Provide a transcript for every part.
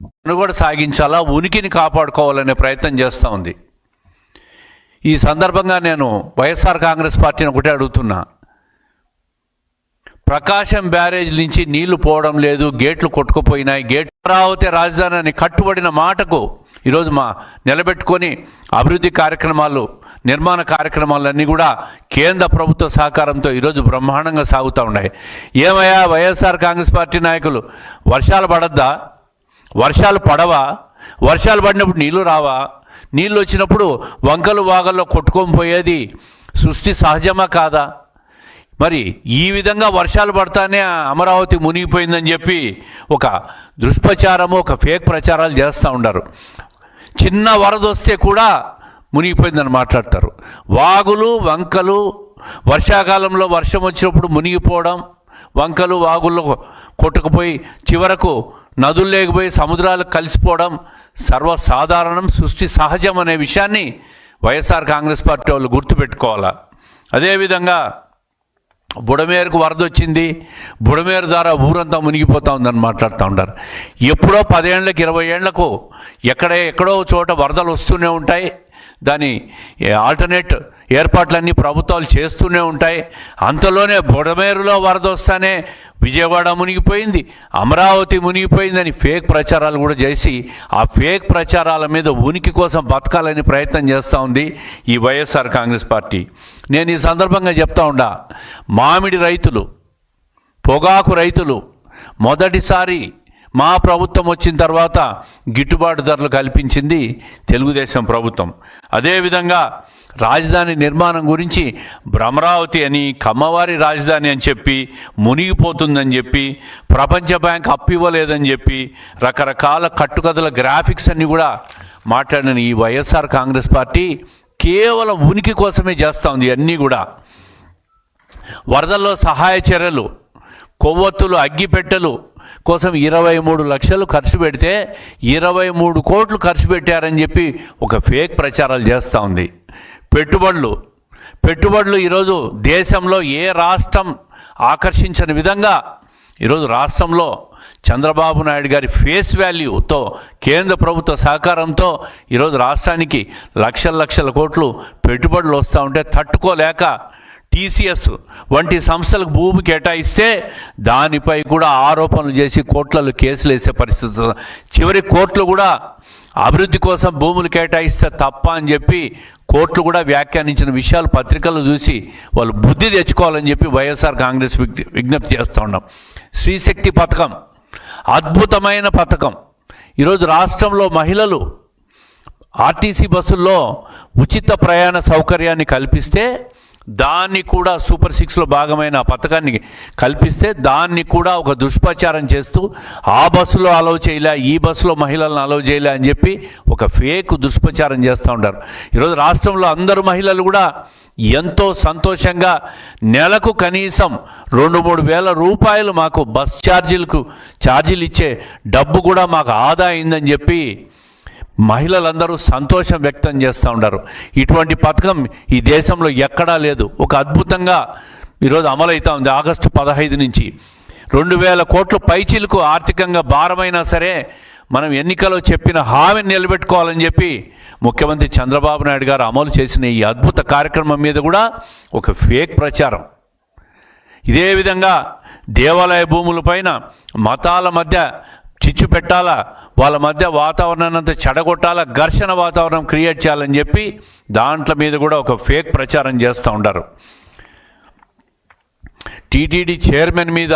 మనుగడ సాగించాలా ఉనికిని కాపాడుకోవాలనే ప్రయత్నం చేస్తూ ఉంది. ఈ సందర్భంగా నేను వైఎస్ఆర్ కాంగ్రెస్ పార్టీని ఒకటే అడుగుతున్నా. ప్రకాశం బ్యారేజ్ నుంచి నీళ్ళు పోవడం లేదు గేట్లు కొట్టుకుపోయినాయి. గేట్ అమరావతి రాజధాని అని కట్టుబడిన మాటకు ఈరోజు మా నిలబెట్టుకొని అభివృద్ధి కార్యక్రమాలు నిర్మాణ కార్యక్రమాలన్నీ కూడా కేంద్ర ప్రభుత్వ సహకారంతో ఈరోజు బ్రహ్మాండంగా సాగుతూ ఉన్నాయి. ఏమయ్యా వైఎస్ఆర్ కాంగ్రెస్ పార్టీ నాయకులు వర్షాలు పడద్దా? వర్షాలు పడవా? వర్షాలు పడినప్పుడు నీళ్ళు రావా? నీళ్ళు వచ్చినప్పుడు వంకలు వాగల్లో కొట్టుకొని పోయేది సృష్టి సహజమా కాదా? మరి ఈ విధంగా వర్షాలు పడతానే అమరావతి మునిగిపోయిందని చెప్పి ఒక దుష్ప్రచారము ఒక ఫేక్ ప్రచారాలు చేస్తూ ఉండరు. చిన్న వరద వస్తే కూడా మునిగిపోయిందని మాట్లాడతారు. వాగులు వంకలు వర్షాకాలంలో వర్షం వచ్చినప్పుడు మునిగిపోవడం వంకలు వాగుల్లో కొట్టుకుపోయి చివరకు నదులు లేకపోయి సముద్రాలు కలిసిపోవడం సర్వసాధారణం సృష్టి సహజం అనే విషయాన్ని వైఎస్ఆర్ కాంగ్రెస్ పార్టీ వాళ్ళు గుర్తుపెట్టుకోవాలా? అదేవిధంగా బుడమేరుకు వరద వచ్చింది బుడమేరు ద్వారా ఊరంతా మునిగిపోతా ఉందని మాట్లాడుతూ ఉంటారు ఎప్పుడో పదేళ్ళకి ఇరవై ఏళ్ళకు ఎక్కడ ఎక్కడో చోట వరదలు వస్తూనే ఉంటాయి. దాని ఆల్టర్నేట్ ఏర్పాట్లన్నీ ప్రభుత్వాలు చేస్తూనే ఉంటాయి. అంతలోనే బుడమేరులో వరద వస్తానే విజయవాడ మునిగిపోయింది అమరావతి మునిగిపోయిందని ఫేక్ ప్రచారాలు కూడా చేసి ఆ ఫేక్ ప్రచారాల మీద ఉనికి కోసం బతకాలని ప్రయత్నం చేస్తూ ఉంది ఈ వైఎస్ఆర్ కాంగ్రెస్ పార్టీ. నేను ఈ సందర్భంగా చెప్తా ఉండా మామిడి రైతులు పొగాకు రైతులు మొదటిసారి మా ప్రభుత్వం వచ్చిన తర్వాత గిట్టుబాటు ధరలు కల్పించింది తెలుగుదేశం ప్రభుత్వం. అదేవిధంగా రాజధాని నిర్మాణం గురించి భ్రమరావతి అని కమ్మవారి రాజధాని అని చెప్పి మునిగిపోతుందని చెప్పి ప్రపంచ బ్యాంక్ అప్పు ఇవ్వలేదని చెప్పి రకరకాల కట్టుకథల గ్రాఫిక్స్ అన్నీ కూడా మాట్లాడిన ఈ వైఎస్ఆర్ కాంగ్రెస్ పార్టీ కేవలం ఉనికి కోసమే చేస్తూ ఉంది అన్నీ కూడా. వరదల్లో సహాయ చర్యలు కొవ్వొత్తులు అగ్గిపెట్టెలు కోసం ఇరవై మూడు లక్షలు ఖర్చు పెడితే ఇరవై మూడు కోట్లు ఖర్చు పెట్టారని చెప్పి ఒక ఫేక్ ప్రచారాలు చేస్తూ ఉంది. పెట్టుబడులు. పెట్టుబడులు ఈరోజు దేశంలో ఏ రాష్ట్రం ఆకర్షించని విధంగా ఈరోజు రాష్ట్రంలో చంద్రబాబు నాయుడు గారి ఫేస్ వాల్యూతో కేంద్ర ప్రభుత్వ సహకారంతో ఈరోజు రాష్ట్రానికి లక్షల లక్షల కోట్లు పెట్టుబడులు వస్తూ ఉంటే తట్టుకోలేక టీసీఎస్ వంటి సంస్థలకు భూమి కేటాయిస్తే దానిపై కూడా ఆరోపణలు చేసి కోట్లలో కేసులు వేసే పరిస్థితి చివరి కోర్టులు కూడా అభివృద్ధి కోసం భూములు కేటాయిస్తే తప్ప అని చెప్పి కోర్టు కూడా వ్యాఖ్యానించిన విషయాలు పత్రికలు చూసి వాళ్ళు బుద్ధి తెచ్చుకోవాలని చెప్పి వైఎస్ఆర్ కాంగ్రెస్ విజ్ఞప్తి చేస్తూ ఉన్నాం. శ్రీశక్తి పథకం అద్భుతమైన పథకం. ఈరోజు రాష్ట్రంలో మహిళలు ఆర్టీసీ బస్సుల్లో ఉచిత ప్రయాణ సౌకర్యాన్ని కల్పిస్తే దాన్ని కూడా సూపర్ సిక్స్లో భాగమైన పథకాన్ని కల్పిస్తే దాన్ని కూడా ఒక దుష్ప్రచారం చేస్తూ ఆ బస్సులో అలౌ చేయలే ఈ బస్సులో మహిళలను అలౌ చేయలే అని చెప్పి ఒక ఫేక్ దుష్ప్రచారం చేస్తూ ఉంటారు. ఈరోజు రాష్ట్రంలో అందరు మహిళలు కూడా ఎంతో సంతోషంగా నెలకు కనీసం రెండు మూడు వేల రూపాయలు మాకు బస్ ఛార్జీలకు ఛార్జీలు ఇచ్చే డబ్బు కూడా మాకు ఆదా అయిందని చెప్పి మహిళలందరూ సంతోషం వ్యక్తం చేస్తూ ఉన్నారు ఇటువంటి పథకం ఈ దేశంలో ఎక్కడా లేదు. ఒక అద్భుతంగా ఈరోజు అమలవుతూ ఉంది. ఆగస్టు పదహైదు నుంచి రెండు వేల కోట్ల పైచీలకు ఆర్థికంగా భారమైనా సరే మనం ఎన్నికలో చెప్పిన హామీని నిలబెట్టుకోవాలని చెప్పి ముఖ్యమంత్రి చంద్రబాబు నాయుడు గారు అమలు చేసిన ఈ అద్భుత కార్యక్రమం మీద కూడా ఒక ఫేక్ ప్రచారం. ఇదే విధంగా దేవాలయ భూములపైన మతాల మధ్య చిచ్చు పెట్టాలా వాళ్ళ మధ్య వాతావరణాన్ని అంతా చెడగొట్టాల ఘర్షణ వాతావరణం క్రియేట్ చేయాలని చెప్పి దాంట్ల మీద కూడా ఒక ఫేక్ ప్రచారం చేస్తూ ఉంటారు టీటీడీ చైర్మన్ మీద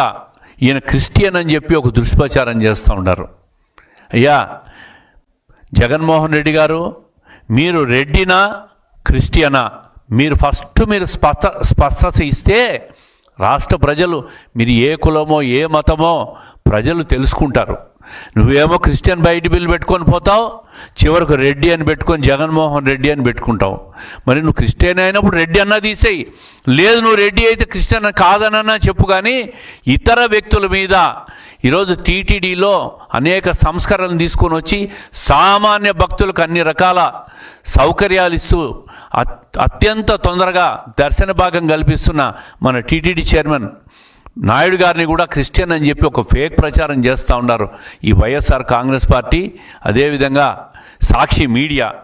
ఈయన క్రిస్టియన్ అని చెప్పి ఒక దుష్ప్రచారం చేస్తూ ఉంటారు అయ్యా జగన్మోహన్ రెడ్డి గారు మీరు రెడ్డినా క్రిస్టియనా మీరు ఫస్ట్ మీరు స్పష్ట స్పష్టత ఇస్తే రాష్ట్ర ప్రజలు మీరు ఏ కులమో ఏ మతమో ప్రజలు తెలుసుకుంటారు. నువ్వేమో క్రిస్టియన్ బయట బిల్లు పెట్టుకొని పోతావు చివరకు రెడ్డి అని పెట్టుకొని జగన్మోహన్ రెడ్డి అని పెట్టుకుంటావు. మరి నువ్వు క్రిస్టియన్ అయినప్పుడు రెడ్డి అన్నా తీసేయి. లేదు నువ్వు రెడ్డి అయితే క్రిస్టియన్ కాదనన్నా చెప్పు కానీ ఇతర వ్యక్తుల మీద ఈరోజు టీటీడీలో అనేక సంస్కరణలు తీసుకొని వచ్చి సామాన్య భక్తులకు అన్ని రకాల సౌకర్యాలు ఇస్తూ అత్యంత తొందరగా దర్శన భాగం కల్పిస్తున్న మన టీటీడీ చైర్మన్ నాయుడు గారిని కూడా క్రిస్టియన్ అని చెప్పి ఒక ఫేక్ ప్రచారం చేస్తూ ఉన్నారు. ఈ వైఎస్ఆర్ కాంగ్రెస్ పార్టీ అదేవిధంగా సాక్షి మీడియా.